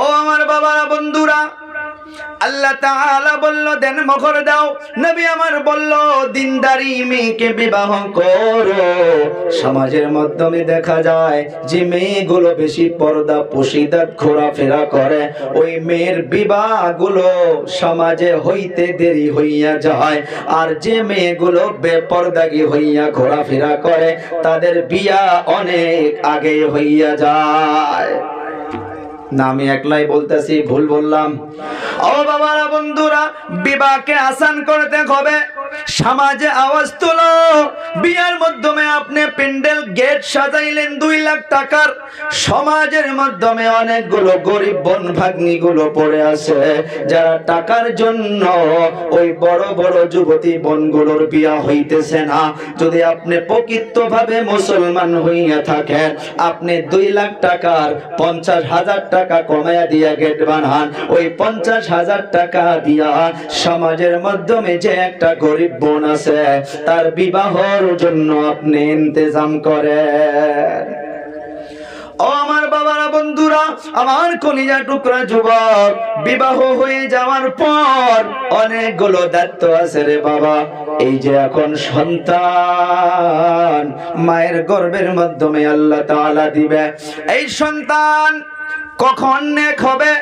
ও আমার বাবারা, বন্ধুরা, আল্লাহ তাআলা বলল, দেন মখর দাও। নবী আমার বলল, দিনদারি মেয়েকে বিবাহ করো। সমাজের মাধ্যমে দেখা যায়, যে মেয়েগুলো বেশি পর্দা পুশিদাত ঘোরাফেরা করে, ওই মেয়ের বিবাহগুলো সমাজে হইতে দেরি হইয়া যায়। আর যে মেয়েগুলো বেপরদাগি হইয়া ঘোরাফেরা করে, তাদের বিয়া অনেক আগে হইয়া যায়। না আমি একলাই বলতেছি ভুল বললাম। ও বাবারা বন্ধুরা বিবাহকে আসান করতে হবে। সমাজে আওয়াজ তুলো। বিয়ার মাধ্যমে আপনি প্যান্ডেল গেট সাজাইলেন দুই লাখ টাকার। সমাজের মাধ্যমে অনেকগুলো গরিব বন ভাগ্নি গুলো পড়ে আছে। যারা টাকার জন্য ওই বড় বড় যুবতী বনগুলোর বিয়া হইতেছে না। যদি আপনি প্রকৃত ভাবে মুসলমান হইয়া থাকেন, আপনি দুই লাখ টাকার পঞ্চাশ হাজার টাকা কমায়া দিয়া গেট বানান। ওই পঞ্চাশ হাজার টাকা দিয়া সমাজের মাধ্যমে যে একটা গরিব বোন আছে, তার বিবাহর জন্য আপনি ইন্তজাম করেন। ও আমার বাবারা, বন্ধুরা, আমার কলিজা টুকরা যুবক, বিবাহ হয়ে যাওয়ার পর অনেকগুলো দায়িত্ব আছে রে বাবা। এই যে এখন সন্তান, মায়ের গর্ভের মাধ্যমে আল্লাহ তাআলা দিবে। এই সন্তান কখন নেক হবে?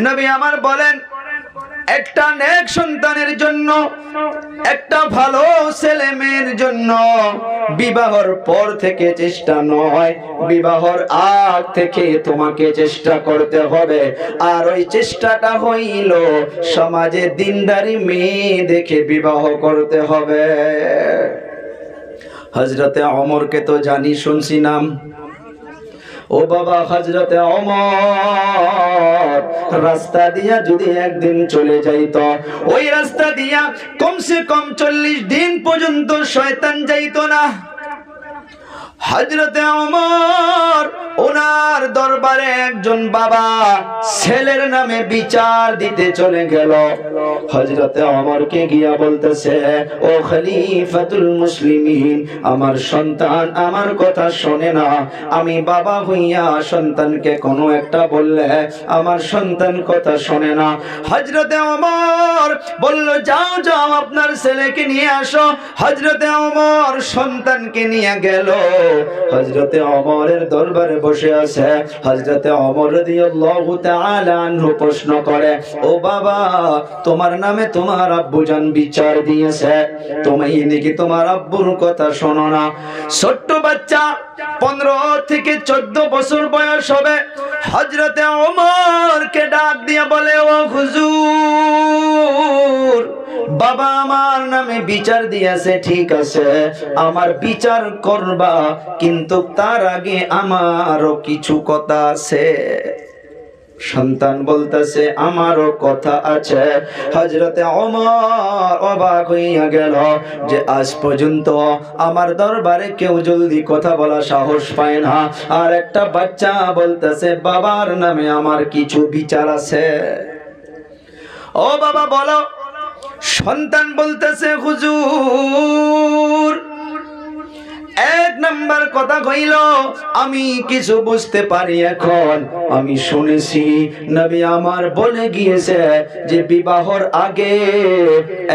নবী আমার বলেন একটা নেক সন্তানের জন্য, একটা ভালো ছেলে মেয়ের জন্য বিবাহর পর থেকে চেষ্টা নয়, বিবাহর আগ থেকে তোমাকে চেষ্টা করতে হবে। আর ওই চেষ্টাটা হইল সমাজে দিনদারি মেয়ে দেখে বিবাহ করতে হবে। হজরতে অমরকে তো জানি শুনছি নাম ও বাবা হজরতে অমর রাস্তা দিয়া যদি একদিন চলে যাইত, ওই রাস্তা দিয়া কমসে কম চল্লিশ দিন পর্যন্ত শয়তান যাইত না। হজরতে অমর ওনার দরবারে একজন বাবা ছেলের নামে বিচার দিতে চলে গেল। হজরতে অমরকে গিয়া বলতেছে, ও খলিফাতুল মুসলিমিন, আমার সন্তান আমার কথা শোনে না। আমি বাবা হইয়া সন্তানকে কোনো একটা বললে আমার সন্তান কথা শোনে না। হজরতে অমর বলল, যাও যাও, আপনার ছেলেকে নিয়ে আসো। হজরতে অমর সন্তানকে নিয়ে গেল। হজরতে অমরের দরবারে বসে আছে। হজরতে অমর আনহু প্রশ্ন করে, ও বাবা, তোমার নামে তোমার আব্বু জান বিচার দিয়েছে। তুমি নাকি তোমার আব্বুর কথা শোনো না? ছোট্ট বাচ্চা, পনেরো থেকে চোদ্দ বছর বয়স হবে। হজরতে অমরকে ডাক দিয়ে বলে, ও হুজুর বাবা আমার নামে বিচার দিয়েছে, ঠিক আছে। আমার বিচার করবা, কিন্তু তার আগে আমারও কিছু কথা আছে। সন্তান বলতেছে, আমারও কথা আছে। হজরতে অমর অবাক হইয়া গেল যে, আজ পর্যন্ত আমার দরবারে কেউ জলদি কথা বলা সাহস পায় না। আর একটা বাচ্চা বলতেছে, বাবার নামে আমার কিছু বিচার আছে। ও বাবা, বলো। সন্তান বলতেছে হুজুর এক নাম্বার কথা কইল, আমি কিছু বুঝতে পারি এখন। আমি শুনেছি নবী আমার বলে গিয়েছে যে বিবাহর আগে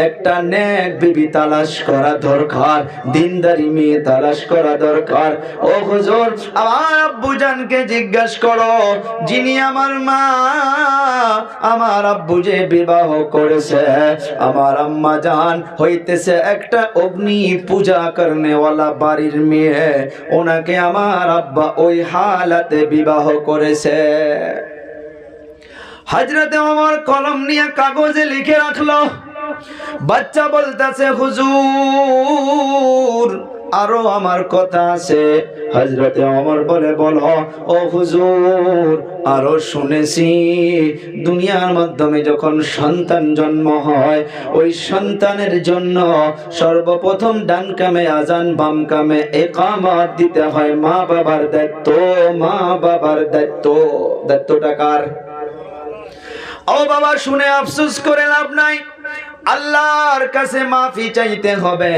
একটা নেক বিবি তালাশ করা দরকার, দিনদারি মেয়ে তালাশ করা দরকার। ও হুজুর, আমার আব্বু জানকে জিজ্ঞাসা করো, যিনি আমার মা, আমার আব্বু যে বিবাহ করেছে, আমার আম্মা জান হইতেছে একটা অগ্নি পূজা করনেওয়ালা বাড়ির মেয়ে। ওনাকে আমার আব্বা ওই হালাতে বিবাহ করেছে। হাজরাতে আমার কলম নিয়ে কাগজে লিখে রাখল, বাচ্চা বলতেছে, হুজুর আরও আমার কথা আছে। হজরতে অমর বলে, বলো, ও হুজুর, আরও শুনেছি। দুনিয়ার মাধ্যমে যখন সন্তান জন্ম হয়, ওই সন্তানের জন্য সর্বপ্রথম ডান কামে আজান, বাম কামে একামত দিতে হয়। মা বাবার দায়িত্ব, মা বাবার দায়িত্ব। দায়িত্বটা কার? ও বাবা, শুনে আফসোস করে লাভ নাই। আল্লাহর কাছে মাফি চাইতে হবে।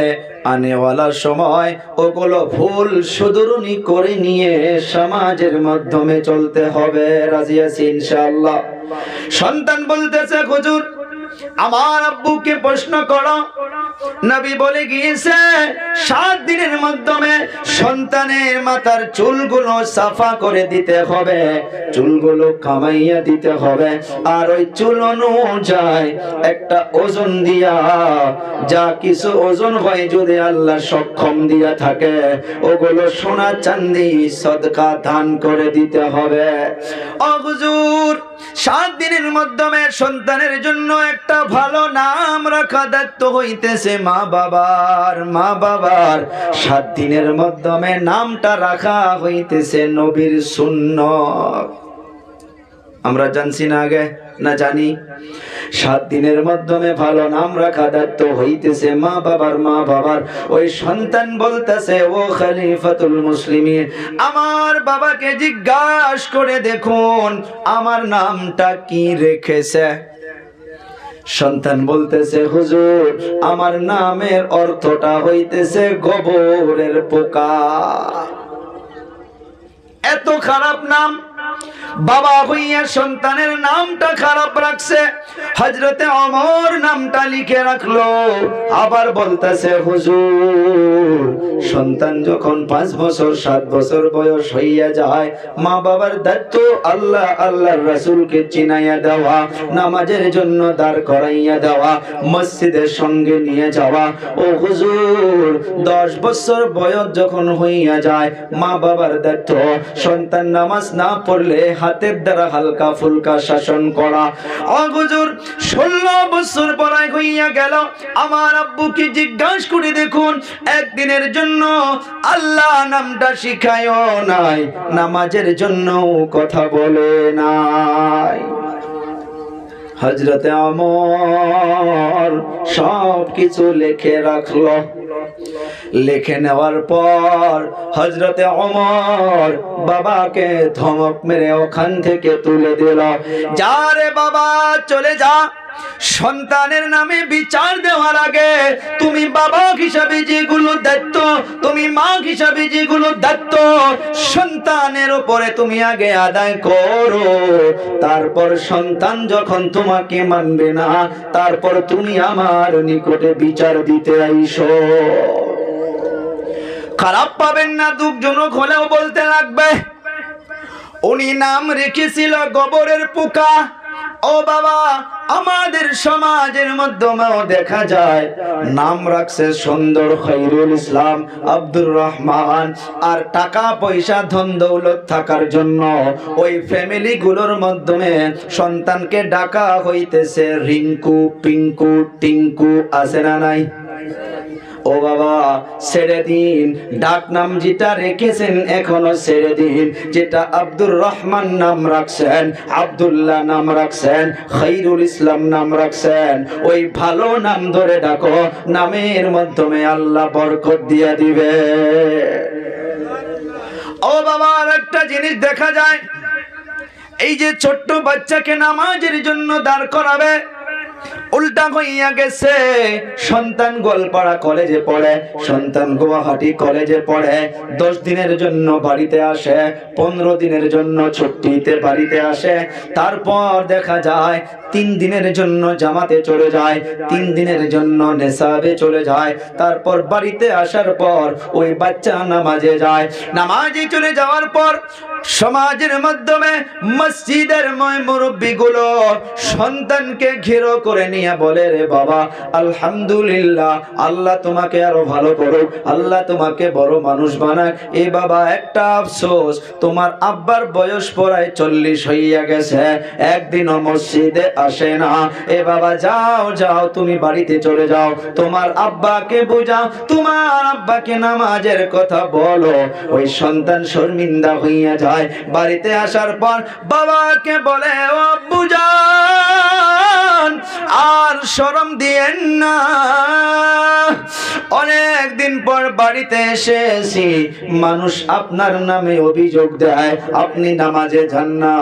আনেওয়ালার সময় ওগুলো ভুল সুদরুনি করে নিয়ে সমাজের মাধ্যমে চলতে হবে। রাজি আছি ইনশাআল্লাহ। সন্তান বলতেছে, হুজুর, আমার আব্বুকে প্রশ্ন করো। নবী বলে গিয়েছে, সাত দিনের মাধ্যমে সন্তানের মাথার চুলগুলো সাফা করে দিতে হবে, চুলগুলো কামাইয়া দিতে হবে। আর ওই চুল অনুযায়ী একটা ওজন দিয়া, যা কিছু ওজন হয় যদি আল্লাহ সক্ষম দিয়া থাকে, ওগুলো সোনা চান্দি সদকা দান করে দিতে হবে। ও হুজুর সাত দিনের মাধ্যমে সন্তানের জন্য একটা ভালো নাম রাখা দায়িত্ব হইতেছে মা বাবার মা বাবার। সাত দিনের মাধ্যমে নামটা রাখা হইতেছে নবীর শূন্য আমরা জানছি না আগে, না জানি। সাত দিনের মাধ্যমে ভালো নাম রাখা দায়িত্ব হইতেছে মা বাবার মা বাবার। ওই সন্তান বলতেছে, ও খলিফাতুল মুসলিমিন, আমার বাবাকে জিজ্ঞাস করে দেখুন, আমার নামটা কি রেখেছে? সন্তান বলতেছে, হুজুর, আমার নামের অর্থটা হইতেছে গোবরের পোকা। এত খারাপ নাম বাবা হইয়া সন্তানের নামটা খারাপ রাখছে। হজরতে অমর নামটা লিখে রাখল। আবার বলতেছে, হুজুর, সন্তান যখন পাঁচ বছর, সাত বছর বয়স হইয়া যায়, মা বাবার দায়িত্ব আল্লাহ, আল্লাহর রাসূলকে চিনাইয়া দেওয়া, নামাজের জন্য দাঁড় করাইয়া দেওয়া, মসজিদের সঙ্গে নিয়ে যাওয়া। ও হুজুর, দশ বছর বয়স যখন হইয়া যায়, মা বাবার দায়িত্ব, সন্তান নামাজ না পড়লে হাতের দ্বারা হালকা ফুলকা শাসন করা। ও হুজুর, ষোলো বছর পড়াই হইয়া গেল। আমার আব্বুকে জিজ্ঞাসা করে দেখুন, একদিনের জন্য আল্লাহ নামটা শিখায়ও নাই, নামাজের জন্য কথা বলে নাই। হজরতে আমর সব কিছু লিখে রাখল। লিখে নেওয়ার পর হজরতে অমর বাবাকে ধমক মেরে ওখান থেকে তুলে দিল। যা রে বাবা, চলে যা। সন্তানের নামে বিচার দেওয়ার আগে তুমি বাবা হিসাবে যেগুলো দায়িত্ব, তুমি মা হিসাবে যেগুলো দায়িত্ব, সন্তানের উপরে তুমি আগে আদায় করো। তারপর সন্তান যখন তোমাকে মানবে না, তারপর তুমি আমার নিকটে বিচার দিতে আইসো। খারাপ পাবেন না, দুঃখজনক হলেও বলতে লাগবে, উনি নাম রেখেছিল গোবরের পোকা। ও বাবা, আমাদের সমাজের মাধ্যমেও দেখা যায়। নাম রাখছে সুন্দর খৈরুল ইসলাম আব্দুর রহমান। আর টাকা, পয়সা, ধন, দৌলত থাকার জন্য ওই ফ্যামিলি গুলোর মাধ্যমে সন্তানকে ডাকা হইতেছে, রিঙ্কু, পিঙ্কু, টিঙ্কু আছে না নাই? ও বাবা, ছেড়ে দিন। ডাক নাম যেটা রেখেছেন, এখনও ছেড়ে দিন। যেটা আব্দুর রহমান নাম রাখছেন, আব্দুল্লাহ নাম রাখছেন, খৈরুল ইসলাম নাম রাখছেন। ওই ভালো নাম ধরে ডাকো, নামের মাধ্যমে আল্লাহ বরকত দিয়ে দিবে। ও বাবা আর একটা জিনিস দেখা যায়। এই যে ছোট্ট বাচ্চাকে নামাজের জন্য দাঁড় করাবে উল্টা হইয়া গেছে। সন্তান গোলপাড়া কলেজে পড়ে, সন্তান গুয়াহাটি কলেজে পড়ে। দশ দিনের জন্য বাড়িতে আসে, পনেরো দিনের জন্য ছুটিতে বাড়িতে আসে। তারপর দেখা যায়, তিন দিনের জন্য জামাতে চলে যায়, তিন দিনের জন্য নেশাবে চলে যায়। তারপর বাড়িতে আসার পর ওই বাচ্চা নামাজে যায়। নামাজে চলে যাওয়ার পর সমাজের মাধ্যমে মসজিদের ময় মুরব্বীগুলো সন্তানকে ঘিরো করে নিয়ে বলে রে বাবা, আলহামদুলিল্লাহ, আল্লাহ তোমাকে আরও ভালো করুক, আল্লাহ তোমাকে বড় মানুষ বানাক। এ বাবা, একটা আফসোস, তোমার আব্বার বয়স পড়ায় চল্লিশ হইয়া গেছে, একদিনও মসজিদে আসে না। এ বাবা, যাও যাও, তুমি বাড়িতে চলে যাও, তোমার আব্বাকে বোঝাও, তোমার আব্বাকে নামাজের কথা বলো। ওই সন্তান শর্মিন্দা হইয়া যায়, বাড়িতে আসার পর বাবাকে বলে, ও আর শরম দিয়েন না। অনেক একদিন পর বাড়িতে এসেছি। মানুষ আপনার নামে অভিযোগ দেয়, আপনি নামাজে যান না।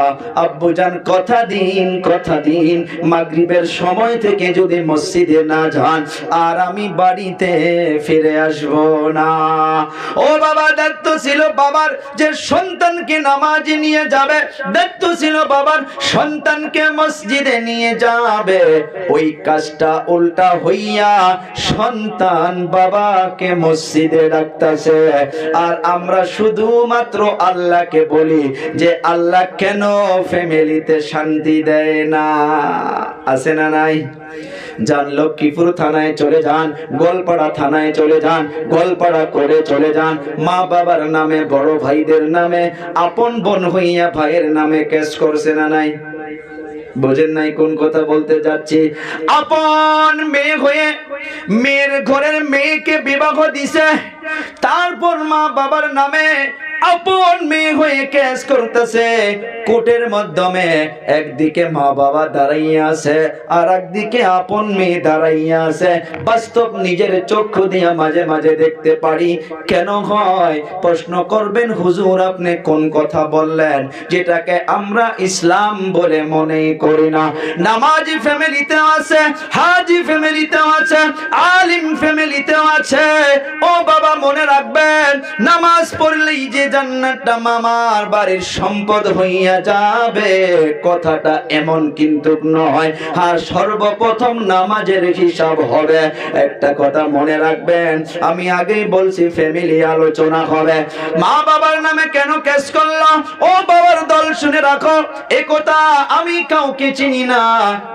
আব্বু যান, কথা দিন কথা দিন। মাগরিবের সময় থেকে যদি মসজিদে না যান, আর আমি বাড়িতে ফিরে আসব না। ও বাবা, দায়িত্ব ছিল বাবার যে সন্তানকে নামাজে নিয়ে যাবে। দায়িত্ব ছিল বাবার সন্তানকে মসজিদে নিয়ে যাবে। ওই কাজটা উল্টা হইয়া সন্তান বাবাকে মসজিদে ডাকতেছে। আর আমরা শুধুমাত্র আল্লাহকে বলি যে আল্লাহ কেন ফ্যামিলিতে শান্তি দেয় না? আছে না নাই? যান, লক্ষ্মীপুর থানায় চলে যান, গোলপাড়া থানায় চলে যান, গোলপাড়া করে চলে যান। মা বাবার নামে, বড় ভাইদের নামে, আপন বোন হইয়া ভাইয়ের নামে কেস করছে না নাই? বোঝেন নাই কোন কথা বলতে যাচ্ছি। আপন মেয়ে হয়ে মেয়ের ঘরের মেয়েকে বিবাহ দিছে, তারপর মা বাবার নামে আপন মেয়ে হয়ে কেস করতেছে। কোর্টের মাধ্যমে একদিকে মা বাবা দাঁড়াইয়া আছে আর একদিকে আপন মেয়ে দাঁড়াইয়া আছে। বাস্তব নিজের চক্ষু দিয়া মাঝে মাঝে দেখতে পারি, কেন হয়? প্রশ্ন করবেন, হুজুর আপনি কোন কথা বললেন? যেটাকে আমরা ইসলাম বলে মনে করি না। নামাজি ফ্যামিলিতে আছে, হাজি ফ্যামিলিতে আছে, আলিম ফ্যামিলিতে আছে। ও বাবা মনে রাখবেন, নামাজ পড়লেই যে জান্নাতটা মামার বাড়ির সম্পদ হইয়া যাবে। কথাটা এমন কিন্তু নয়। আর সর্বপ্রথম নামাজের হিসাব হবে। একটা কথা মনে রাখবেন, আমি আগেই বলছি ফ্যামিলি আলোচনা হবে। মা বাবার নামে কেন কেস করল ও বাবার দল শুনে রাখো, এ কথা আমি কাউকে চিনি না।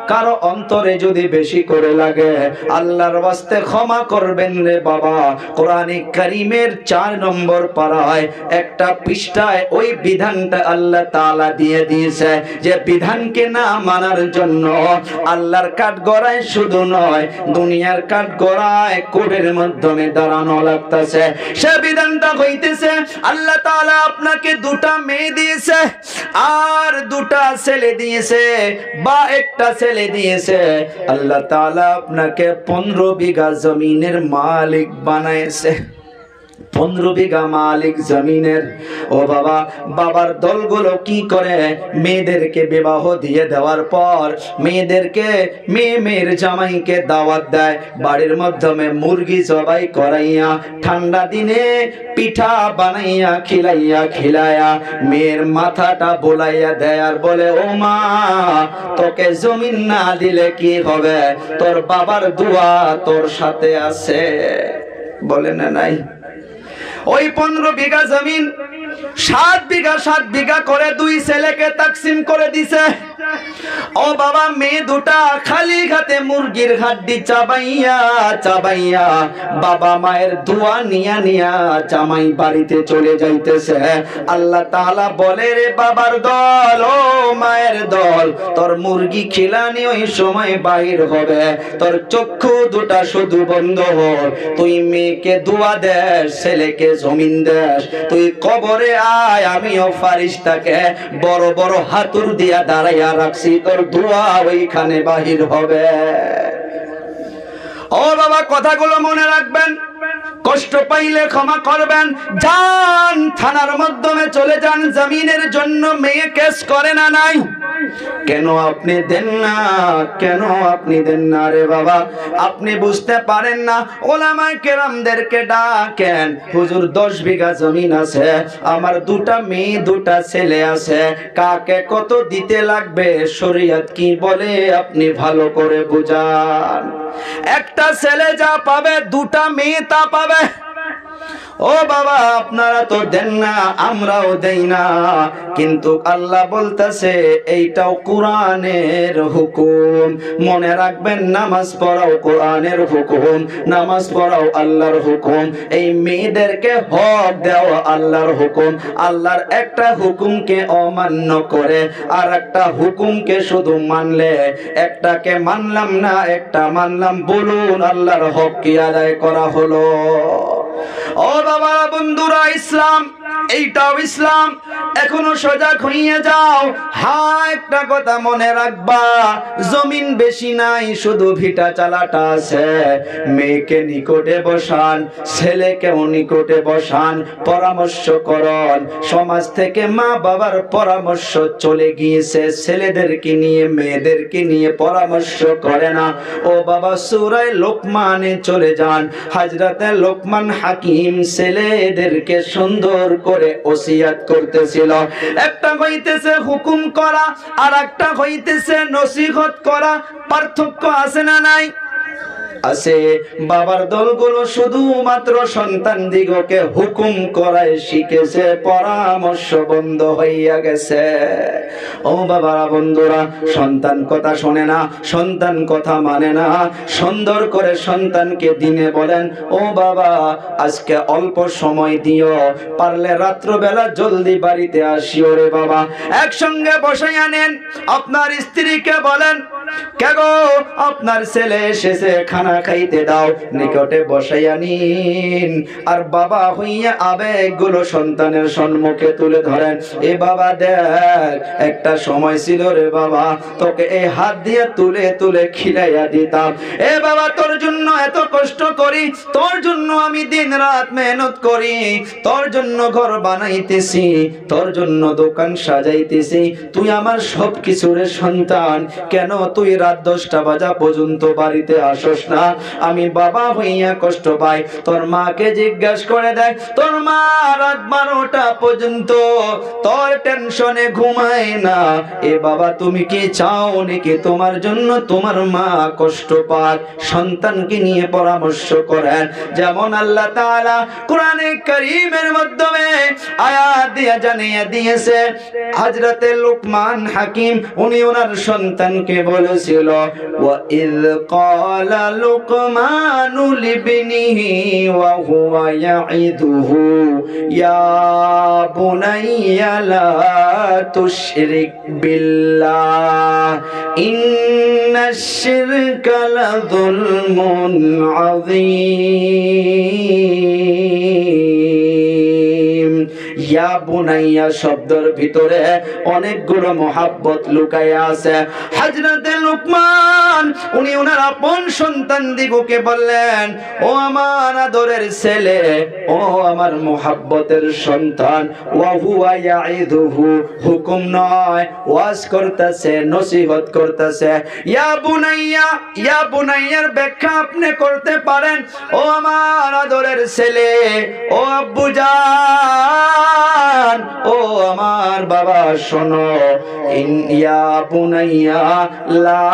কারও অন্তরে যদি বেশি করে লাগে, আল্লাহর বাস্তে ক্ষমা করবেন রে বাবা। কোরআনিক কারিমের চার নম্বর পাড়ায় একটা পৃষ্ঠায় ওই বিধানটা আল্লাহ তাআলা দিয়ে দিয়েছে যে বিধানকে না মানার জন্য আল্লাহর কাঠ গড়ায় শুধু নয়, দুনিয়ার কাঠ গড়ায় কোটের মাধ্যমে দাঁড়ানো লাগতেছে। সে বিধানটা হইতেছে, আল্লাহ তাআলা আপনাকে দুটা মেয়ে দিয়েছে, আর দুটা ছেলে দিয়েছে, বা একটা ছেলে দিয়েছে। আল্লাহ তাআলা আপনাকে পনেরো বিঘা জমিনের মালিক বানাইছে। পনেরো বিঘা মালিক জমিনের। ও বাবা, বাবার দলগুলো কি করে মেয়েদেরকে বিবাহ দিয়ে দেওয়ার পর মেয়েদেরকে, মেয়ে মেয়ের জামাইকে দাওয়াত দেয়। বাড়ির মাধ্যমে মুরগি জবাই করাইয়া, ঠান্ডা দিনে পিঠা বানাইয়া, খিলাইয়া খিলাইয়া মেয়ের মাথাটা বোলাইয়া দেয় আর বলে, ও মা, তোকে জমিন না দিলে কি হবে? তোর বাবার দোয়া তোর সাথে আছে। বলে, না, নাই। ওই পনেরো বিঘা জমিন সাত বিঘা সাত বিঘা করে দুই ছেলেকে তাকসিম করে দিছে। ও বাবা, মেয়ে দুটা খালি ঘাতে মুরগির হাড্ডি চাবাইয়া চাবাইয়া বাবা মায়ের দোয়া নিয়া নিয়া জামাই বাড়িতে চলে যাইতেছে। আল্লাহ তাআলা বলে, রে বাবার দল, ও মায়ের দল, তোর মুরগি খিলানি ওই সময় বাহির হবে। তোর চক্ষু দুটা শুধু বন্ধ হোক তুই মেয়েকে দোয়া দেশ, ছেলেকে জমিন দেশ। তুই কবরে আয়, আমিও ফারিস্তাকে বড় বড় হাতুর দিয়া দাঁড়াইয়া রাখছি। তোর ধোয়া ওইখানে বাহির হবে। ও বাবা, কথাগুলো মনে রাখবেন। কষ্ট পাইলে ক্ষমা করবেন। যান থানার মাধ্যমে চলে যান। জমিনের জন্য মেয়ে কেস করে না নাই। কেন আপনি দেন না? কেন আপনি দেন না রে বাবা? আপনি বুঝতে পারেন না, ওলামায় কেরামদেরকে ডাকেন, হুজুর দশ বিঘা জমিন আছে, আমার দুটা মেয়ে, দুটা ছেলে আছে, কাকে কত দিতে লাগবে? শরীয়ত কি বলে আপনি ভালো করে বুঝান। একটা ছেলে যা পাবে, দুটা মেয়ে তা পাবে। ও বাবা, আপনারা তো দেন না, আমরাও দেই না। কিন্তু আল্লাহ বলতেছে, এইটাও কোরআনের হুকুম। মনে রাখবেন, নামাজ পড়াও কোরআনের হুকুম, নামাজ পড়াও আল্লাহর হুকুম। এই মেয়েদেরকে হক দেওয়া আল্লাহর হুকুম। আল্লাহর একটা হুকুমকে অমান্য করে, আর একটা হুকুমকে শুধু মানলে। একটাকে মানলাম না, একটা মানলাম, বলুন আল্লাহর হক কি আদায় করা হলো? ও বাবা, বন্ধুরা, ইসলাম, এইটাও ইসলাম। এখনও সজাগ যাও। হা একটা কথা মনে রাখবা, জমিন বেশি নাই, শুধু ভিটা চালাটা আছে। মেয়েকে নিকটে বসান, ছেলেকেও নিকটে বসান, পরামর্শ করন। সমাজ থেকে মা বাবার পরামর্শ চলে গিয়েছে, ছেলেদেরকে নিয়ে, মেয়েদেরকে নিয়ে পরামর্শ করে না। ও বাবা, সুরায় লোকমানে চলে যান। হাজরাতে লোকমান হাকিম ছেলেদেরকে সুন্দর করে ওসিয়াত করতেছিল। একটা হইতেছে হুকুম করা আর একটা হইতেছে নসিহত করা। পার্থক্য আছে না নাই? আছে। বাবার দলগুলো শুধুমাত্র সন্তান দিগকে হুকুম করায় শিখেছে, পরামর্শ বন্ধ হইয়া গেছে। ও বাবারা, বন্ধুরা, সন্তান কথা শোনে না, সন্তান কথা মানে না। সুন্দর করে সন্তানকে দিনে বলেন, ও বাবা, আজকে অল্প সময় দিও, পারলে রাত্রবেলা জলদি বাড়িতে আসিও রে বাবা। একসঙ্গে বসাই আনেন, আপনার স্ত্রীকে বলেন, কেগো, আপনার ছেলে এসেছে, খানা খাইতে দাও, নিকটে বসাইয়া নিন। আর বাবা হইয়া আবেগগুলো সন্তানের সম্মুখে তুলে ধরেন, এ বাবা দেখ, একটা সময় ছিল রে বাবা, তোকে এই হাত দিয়ে তুলে তুলে খিলাইয়া দিতাম। এ বাবা, তোর জন্য এত কষ্ট করি, তোর জন্য আমি দিন রাত মেহনত করি, তোর জন্য ঘর বানাইতেছি, তোর জন্য দোকান সাজাইতেছি। তুই আমার সব কিছুর সন্তান, কেন তুই রাত দশটা বাজা পর্যন্ত বাড়িতে আসস না? আমি বাবা হইয়া কষ্ট পাই তোর মাকে জিজ্ঞাসা করে দেখ তোর মা রাত বারোটা পর্যন্ত তোর টেনশনে ঘুমায় না। এ বাবা, তুমি কি চাও নাকি তোমার জন্য তোমার মা কষ্ট পাক সন্তানকে নিয়ে পরামর্শ করেন। যেমন আল্লাহ তাআলা কোরআনে কারীমের মাধ্যমে আয়াত দিয়ে জানিয়ে দিয়েছে, হযরতে লুকমান হাকিম, উনি ওনার সন্তানকে বলেছিল, ওয়া ইয ক্বালা লিবনিহি ওয়া হুয়া ইয়াইদুহু ইয়া বুনাইয়া লা তুশরিক বিল্লাহ ইন্নাশ শিরকা লাযুলমুন আযীম ইয়া বুনাইয়া শব্দের ভিতরে অনেকগুলো মহাব্বত লুকাইয়া আছে। হযরতে লুকমান উনি ওনার আপন সন্তান দিগকে বললেন, ও আমার আদরের ছেলে, ও আমার মহাব্বতের সন্তান হুকুম নয়, ওয়াজ করতেছে, নসিহত করতেছে। ব্যাখ্যা আপনি করতে পারেন, ও আমার আদরের ছেলে, ও আব্বু জান, ও আমার বাবা শোনো ইয়া বুনাইয়া লা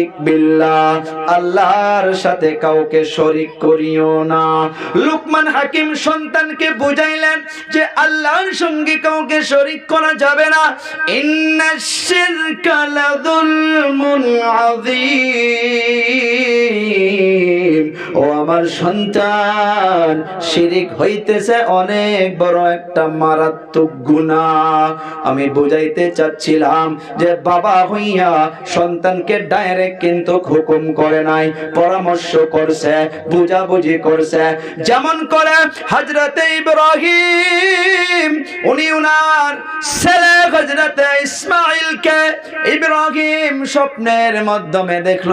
তুশরিক বিল্লাহ, আল্লাহর সাথে কাউকে শরিক করিও না। লুকমান হাকিম সন্তানকে বুঝাইলেন যে আল্লাহর সঙ্গে কাউকে শরীক করা যাবে না। ইন্নাশ শিরকা লাযুলমুন আযীম। ও আমার সন্তান, শিরিক হইতেছে অনেক বড় একটা মারাত্মক গুনাহ আমি বুঝাইতে চাচ্ছিলাম যে বাবা হইয়া সন্তানকে ডাইরেক্ট কিন্তু হুকুম করে নাই, পরামর্শ করছে, বুঝাবুঝি করছে। যেমন করে হজরতে ইব্রাহিম, উনি উনার ছেলে হজরতে ইসমাইলকে ইব্রাহিম স্বপ্নের মাধ্যমে দেখল।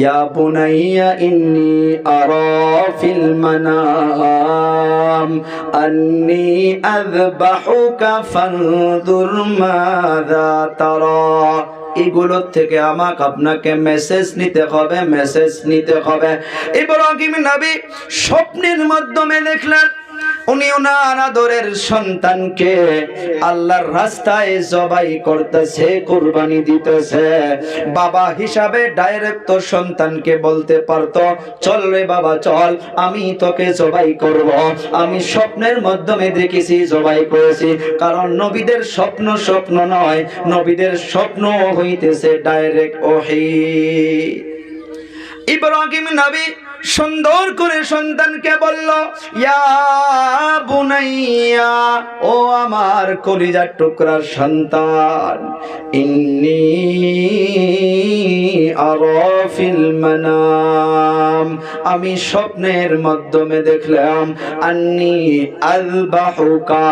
ইয়া বুনাইয়া ইন্নি أرى في المنام. أني أذبحك فانظر ماذا ترى. এগুলোর থেকে আমাকে আপনাকে মেসেজ নিতে হবে মেসেজ নিতে হবে। ইব্রাহিম নবী স্বপ্নের মাধ্যমে দেখলেন উনি ওনার আদরের সন্তানকে আল্লাহর রাস্তায় জবাই করতেছে, কুরবানি দিতেছে। বাবা হিসাবে ডাইরেক্ট তোর সন্তানকে বলতে পারতো, চল রে বাবা, চল, আমি তোকে জবাই করব। আমি স্বপ্নের মাধ্যমে দেখেছি, জবাই করেছি। কারণ নবীদের স্বপ্ন স্বপ্ন নয়, নবীদের স্বপ্ন হইতেছে ডাইরেক্ট ওহি। ইব্রাহিম নবী সুন্দর করে সন্তানকে বলল ইয়া বুনাইয়া ও আমার কলিজার টুকরার সন্তান ইন্নি মানাম। আমি স্বপ্নের মাধ্যমে দেখলাম, আন্নি আলবাহুকা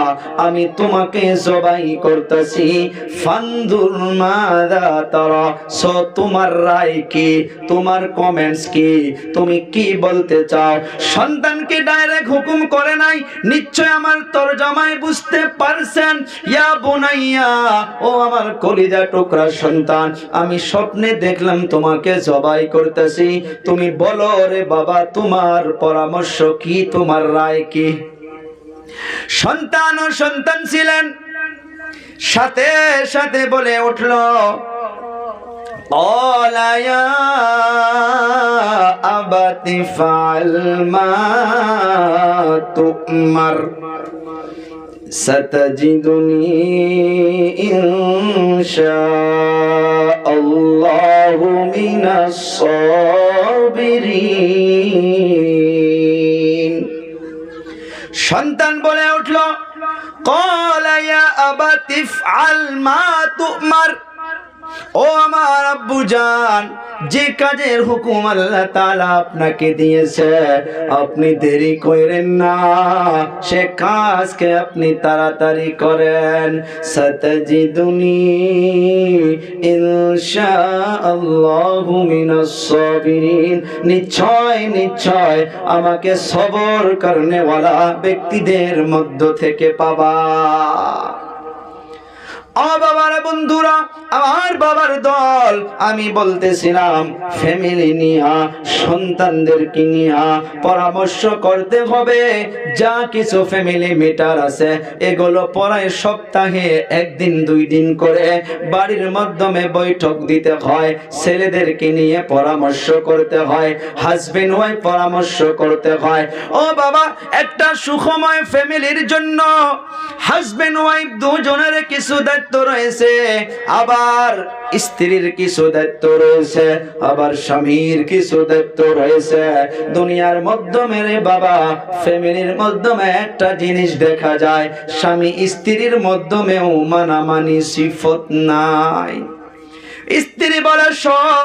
আমি তোমাকে জবাই করতেছি ফান্দুর মাদা তারা। সো তোমার রায় কি? তোমার কমেন্টস কি? তুমি কি বলতে চাও? সন্তানকে ডাইরেক্ট হুকুম করে নাই, নিশ্চয় আমার তরজমায় বুঝতে পারছেন? ইয়া বুনাইয়া, ও আমার কলিজা টুকরা সন্তান, আমি স্বপ্নে দেখলাম তোমাকে জবাই সবাই করতেছি। তুমি বলো রে বাবা, তোমার পরামর্শ কি? তোমার রায় কি? সন্তান ও সন্তান ছিলেন। সাথে সাথে বলে উঠল, অলায়া আবাতি ফাল মা তুমার ستجدني إن شاء الله من الصابرين সন্তান বলে উঠল قال يا أبت افعل ما تؤمر ও আমার আব্বু জান, যে কাজের হুকুম আল্লাহ তালা আপনাকে দিয়েছে, আপনি দেরি করেন না। সে কাজকে আপনি তাড়াতাড়ি করেন। মিনাস সাবিরিন। নিশ্চয় নিশ্চয় আমাকে সবর করনেওয়ালা ব্যক্তিদের মধ্য থেকে পাবা। বাবার বন্ধুরা আমার বাবার দল আমি বলতেছিলাম ফ্যামিলি নিয়া সন্তানদেরকে নিয়া পরামর্শ করতে হবে। যা কিছু ফ্যামিলি মিটার আছে, এগুলো পড়ায় সপ্তাহে একদিন, দুই দিন করে বাড়ির মাধ্যমে বৈঠক দিতে হয়, ছেলেদেরকে নিয়ে পরামর্শ করতে হয় হাজবেন্ড ওয়াইফ পরামর্শ করতে হয়। ও বাবা, একটা সুখময় ফ্যামিলির জন্য হাজবেন্ড ওয়াইফ দুজনের কিছু দায়িত্ব রয়েছে, আবার স্ত্রীর কিছু দায়িত্ব রয়েছে, আবার স্বামীর কিছু দায়িত্ব রয়েছে। দুনিয়ার মাধ্যমে রে বাবা ফ্যামিলির মাধ্যমে একটা জিনিস দেখা যায় স্বামী স্ত্রীর মাধ্যমেও মানামানি সিফত নাই। স্ত্রী বলে সব